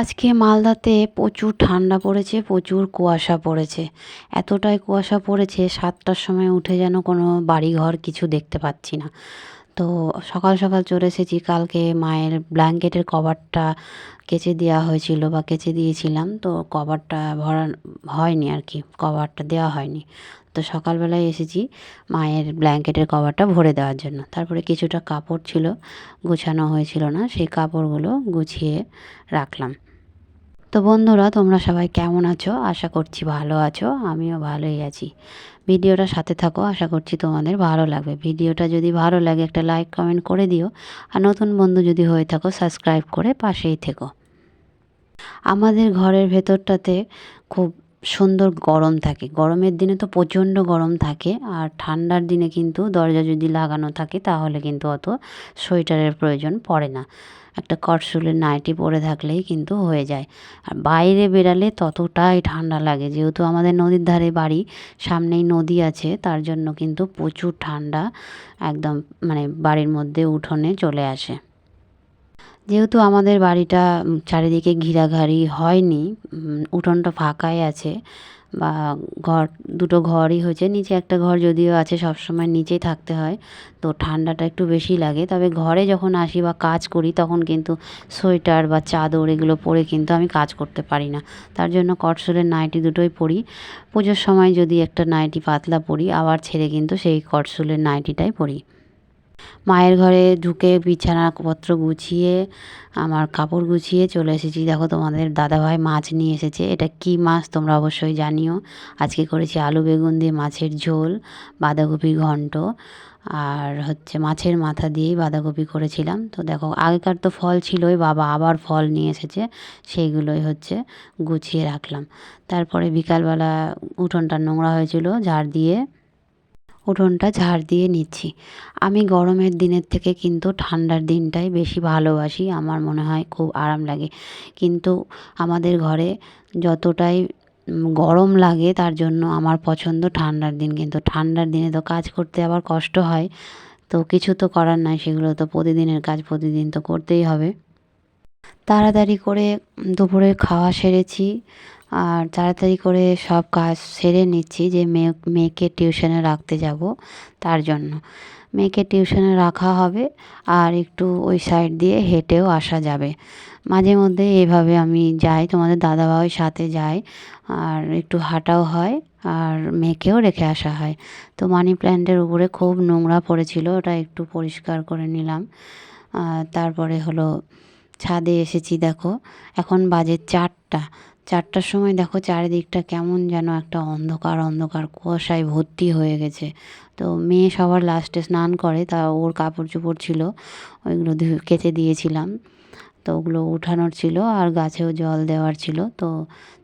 আজকে মালদাতে প্রচুর ঠান্ডা পড়েছে, প্রচুর কুয়াশা পড়েছে। এতটাই কুয়াশা পড়েছে, সাতটার সময় উঠে যেন কোনো বাড়ি ঘর কিছু দেখতে পাচ্ছি না। তো সকাল সকাল চলে এসেছি, কালকে মায়ের ব্ল্যাঙ্কেটের কভারটা কেচে দেওয়া হয়েছিল বা কেচে দিয়েছিলাম, তো কভারটা ভরা হয়নি আর কি, কভারটা দেওয়া হয়নি। তো সকালবেলায় এসেছি মায়ের ব্ল্যাঙ্কেটের কভারটা ভরে দেওয়ার জন্য। তারপরে কিছুটা কাপড় ছিল, গুছানো হয়েছিল না, সেই কাপড়গুলো গুছিয়ে রাখলাম। তো বন্ধুরা, তোমরা সবাই কেমন আছো? আশা করছি ভালো আছো, আমিও ভালোই আছি। ভিডিওটা সাথে থাকো, আশা করছি তোমাদের ভালো লাগবে। ভিডিওটা যদি ভালো লাগে, একটা লাইক কমেন্ট করে দিও। আর নতুন বন্ধু যদি হয়ে থাকো সাবস্ক্রাইব করে পাশেই থেকো। আমাদের ঘরের ভেতরটাতে খুব সুন্দর গরম থাকে। গরমের দিনে তো প্রচণ্ড গরম থাকে আর ঠান্ডার দিনে কিন্তু দরজা যদি লাগানো থাকে তাহলে কিন্তু অত সোয়েটারের প্রয়োজন পড়ে না। একটা কটসুলের নাইটি পরে থাকলেই কিন্তু হয়ে যায়। আর বাইরে বেরালে ততটাই ঠান্ডা লাগে। যেহেতু আমাদের নদীর ধারে বাড়ি, সামনেই নদী আছে, তার জন্য কিন্তু প্রচুর ঠান্ডা একদম মানে বাড়ির মধ্যে উঠোনে চলে আসে। যেহেতু আমাদের বাড়িটা চারিদিকে ঘিরাঘারি হয়নি উঠোনটা ফাঁকাই আছে বা ঘর, দুটো ঘরই হয়েছে, নিচে একটা ঘর যদিও আছে, সবসময় নিচেই থাকতে হয়, তো ঠান্ডাটা একটু বেশি লাগে, তবে ঘরে যখন আসি বা কাজ করি তখন কিন্তু সোয়েটার বা চাদর এগুলো পরে কিন্তু আমি কাজ করতে পারি না, তার জন্য কটসুলের নাইটি দুটোই পরি, পুজোর সময় যদি একটা নাইটি পাতলা পরি, আবার ছেড়ে কিন্তু সেই কটসুলের নাইটিটাই পরি। মায়ের ঘরে ঢুকে বিছানাপত্র গুছিয়ে, আমার কাপড় গুছিয়ে চলে এসেছি। দেখো তোমাদের দাদাভাই মাছ নিয়ে এসেছে। এটা কি মাছ তোমরা অবশ্যই জানিও। আজকে করেছি আলু বেগুন দিয়ে মাছের ঝোল, বাঁধাকপি ঘন্ট, আর হচ্ছে মাছের মাথা দিয়েই বাঁধাকপি করেছিলাম। তো দেখো, আগেকার তো ফল ছিলই, বাবা আবার ফল নিয়ে এসেছে। সেইগুলোই হচ্ছে গুছিয়ে রাখলাম। তারপরে বিকালবেলা উঠোনটা নোংরা হয়েছিল, ঝাড় দিয়ে উঠোনটা ঝাড় দিয়ে নিচ্ছি। আমি গরমের দিনের থেকে কিন্তু ঠান্ডার দিনটাই বেশি ভালোবাসি, আমার মনে হয় খুব আরাম লাগে। কিন্তু আমাদের ঘরে যতটাই গরম লাগে, তার জন্য আমার পছন্দ ঠান্ডার দিন। কিন্তু ঠান্ডার দিনে তো কাজ করতে আবার কষ্ট হয়, তো কিছু তো করার নাই, সেগুলো তো প্রতিদিনের কাজ, প্রতিদিন তো করতেই হবে। তাড়াতাড়ি করে দুপুরে খাওয়া সেরেছি আর তাড়াতাড়ি করে সব কাজ সেরে নিচ্ছি যে মেয়ে মেয়েকে টিউশনে রাখতে যাব তার জন্য। মেয়েকে টিউশনে রাখা হবে আর একটু ওই সাইড দিয়ে হেঁটেও আসা যাবে। মাঝে মধ্যে এভাবে আমি যাই, তোমাদের দাদা দাদাভাইয়ের সাথে যাই আর একটু হাঁটাও হয় আর মেয়েকেও রেখে আসা হয়। তো মানি প্ল্যান্টের উপরে খুব নোংরা পড়েছিল, ওটা একটু পরিষ্কার করে নিলাম। তারপরে হলো ছাদে এসেছি দেখো, এখন বাজে চারটা। চারটার সময় দেখো চারিদিকটা কেমন যেন একটা অন্ধকার অন্ধকার কুয়াশায় ভর্তি হয়ে গেছে। তো মেয়ে সবার লাস্টে স্নান করে, তা ওর কাপড় চোপড় ছিল, ওইগুলো কেচে দিয়েছিলাম। তো ওগুলো উঠানোর ছিল আর গাছেও জল দেওয়ার ছিল। তো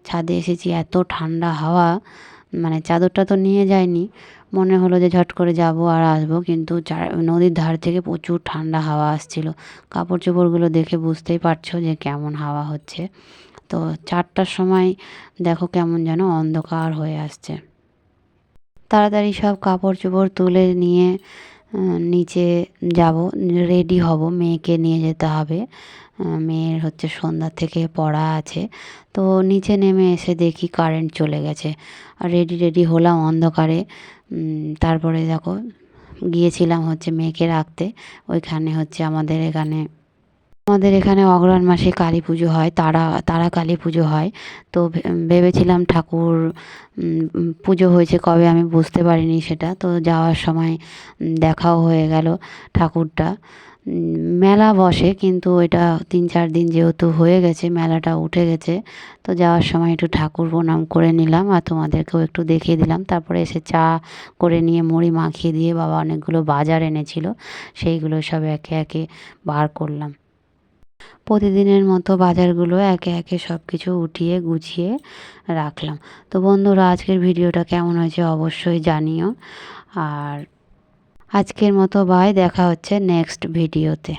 ছাদে এসেছি, এত ঠান্ডা হাওয়া মানে চাদরটা তো নিয়ে যায়নি মনে হলো যে ঝট করে যাব আর আসব, কিন্তু নদীর ধার থেকে প্রচুর ঠান্ডা হাওয়া আসছিল। কাপড় চোপড়গুলো দেখে বুঝতেই পারছ যে কেমন হাওয়া হচ্ছে। তো চারটার সময় দেখো কেমন যেন অন্ধকার হয়ে আসছে। তাড়াতাড়ি সব কাপড় চোপড় তুলে নিয়ে নিচে যাব রেডি হব, মেয়েকে নিয়ে যেতে হবে। মেয়ের হচ্ছে সন্ধ্যা থেকে পড়া আছে। তো নিচে নেমে এসে দেখি কারেন্ট চলে গেছে। আর রেডি রেডি হলাম অন্ধকারে। তারপরে দেখো গিয়েছিলাম হচ্ছে মেয়েকে রাখতে। ওইখানে হচ্ছে আমাদের এখানে আমাদের এখানে অগ্রহায়ণ মাসে কালী পুজো হয়, তারা তারা কালী পুজো হয়। তো ভেবেছিলাম ঠাকুর পুজো হয়েছে কবে আমি বুঝতে পারিনি সেটা। তো যাওয়ার সময় দেখাও হয়ে গেল ঠাকুরটা। মেলা বসে কিন্তু এটা তিন চার দিন যেহেতু হয়ে গেছে, মেলাটা উঠে গেছে। তো যাওয়ার সময় একটু ঠাকুর প্রণাম করে নিলাম আর তোমাদেরকেও একটু দেখিয়ে দিলাম। তারপরে এসে চা করে নিয়ে মুড়ি মাখিয়ে দিয়ে বাবা অনেকগুলো বাজার এনেছিল, সেইগুলো সব একে একে বার করলাম। প্রতিদিনের মতো বাজারগুলো একে একে সব কিছু উঠিয়ে, গুছিয়ে রাখলাম। তো বন্ধুরা, আজকের ভিডিওটা কেমন হয়েছে অবশ্যই জানিও। আর আজকের মতো বাই, দেখা হচ্ছে নেক্সট ভিডিওতে।